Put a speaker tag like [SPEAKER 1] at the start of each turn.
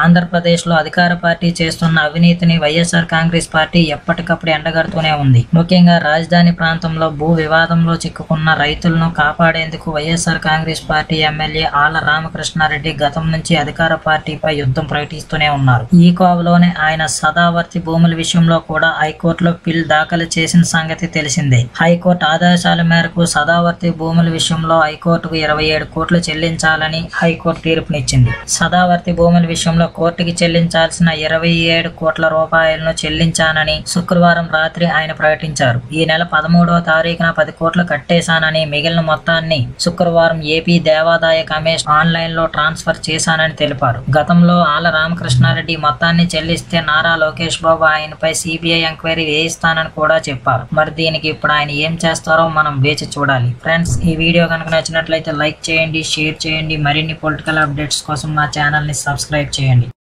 [SPEAKER 1] ఆంధ్రప్రదేశ్లో అధికార పార్టీ చేస్తున్న అవినీతిని వైఎస్ఆర్ కాంగ్రెస్ పార్టీ ఎప్పటికప్పుడు ఎండగడుతూనే ఉంది. ముఖ్యంగా రాజధాని ప్రాంతంలో భూ వివాదంలో చిక్కుకున్న రైతులను కాపాడేందుకు వైఎస్ఆర్ కాంగ్రెస్ పార్టీ ఎమ్మెల్యే ఆళ్ళ రామకృష్ణారెడ్డి గతం నుంచి అధికార పార్టీపై యుద్ధం ప్రకటిస్తూనే ఉన్నారు. ఈ కోవలోనే ఆయన సదావర్తి భూముల విషయంలో కూడా హైకోర్టులో పిల్ దాఖలు చేసిన సంగతి తెలిసిందే. హైకోర్టు ఆదేశాల మేరకు సదావర్తి భూముల విషయంలో హైకోర్టుకు ఇరవై ఏడు కోట్లు చెల్లించాలని హైకోర్టు తీర్పునిచ్చింది. సదావర్తి భూముల విషయంలో కోర్టుకి చెల్లించాల్సిన ఇరవై ఏడు కోట్ల రూపాయలను చెల్లించానని శుక్రవారం రాత్రి ఆయన ప్రకటించారు. ఈ నెల పదమూడవ తారీఖున పది కోట్లు కట్టేశానని మిగిలిన మొత్తాన్ని శుక్రవారం ఏపీ దేవాదాయ కమిషన్ ఆన్లైన్లో ట్రాన్స్ఫర్ చేశానని తెలిపారు. గతంలో ఆల రామకృష్ణారెడ్డి మొత్తాన్ని చెల్లిస్తే నారా లోకేష్ బాబు ఆయనపై సిబిఐ ఎంక్వైరీ వేయిస్తానని కూడా చెప్పారు. మరి దీనికి ఇప్పుడు ఆయన ఏం చేస్తారో మనం వేచి చూడాలి. ఫ్రెండ్స్ ఈ వీడియో కనుక నచ్చినట్లయితే లైక్ చేయండి షేర్ చేయండి. మరిన్ని పొలిటికల్ అప్డేట్స్ కోసం మా ఛానల్ని సబ్స్క్రైబ్ చేయండి. andy